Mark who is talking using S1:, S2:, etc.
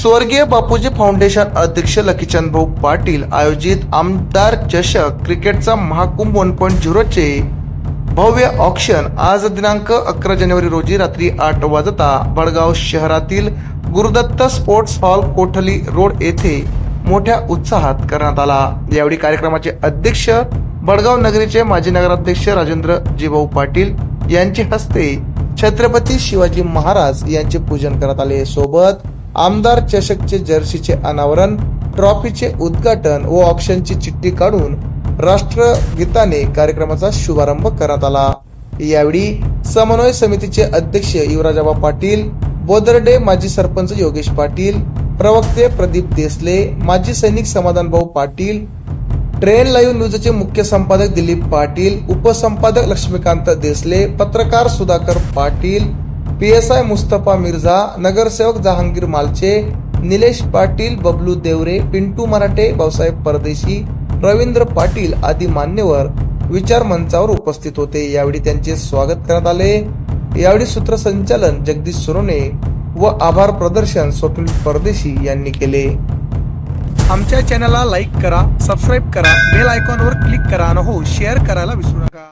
S1: स्वर्गीय बापूजी फाउंडेशन अध्यक्ष लकीचंद भाऊ पाटील आयोजित आमदार चषक क्रिकेटचा महाकुंभ वन पॉईंट झिरोचे भव्य ऑक्शन आज दिनांक अकरा जानेवारी रोजी रात्री आठ वाजता बडगाव शहरातील Gurudatt sports hall Kothli road येथे मोठ्या उत्साहात करण्यात आला. यावेळी कार्यक्रमाचे अध्यक्ष बडगाव नगरीचे माजी नगराध्यक्ष राजेंद्र जीभाऊ पाटील यांचे हस्ते छत्रपती शिवाजी महाराज यांचे पूजन करण्यात आले. सोबत आमदार चषकचे जर्सीचे अनावरण ट्रॉफीचे उद्घाटन व ऑप्शनची चिठ्ठी काढून राष्ट्रगीताने कार्यक्रमाचा शुभारंभ करण्यात आला. यावेळी समन्वय समितीचे अध्यक्ष युवराजाबा पाटील बोदर्डे माजी सरपंच योगेश पाटील प्रवक्ते प्रदीप देसले माजी सैनिक समाधानभाऊ पाटील ट्रेन लाईव्ह न्यूजचे मुख्य संपादक दिलीप पाटील उपसंपादक लक्ष्मीकांत देसले पत्रकार Sudhakar Patil P S I Mustafa Mirza नगरसेवक जहांगीर मालचे निलेश पाटील बबलू देवरे पिंटू मराठे भाऊसाहेब परदेशी रवींद्र पाटील आदी मान्यवर विचार मंचावर उपस्थित होते. यावेळी त्यांचे स्वागत करण्यात आले. यावेळी सूत्रसंचालन जगदीश सुरोने व आभार प्रदर्शन स्वप्नील परदेशी यांनी केले. आमच्या चॅनलला लाईक करा सबस्क्राईब करा बेल आयकॉनवर क्लिक करा आणि हो शेअर करायला विसरू नका.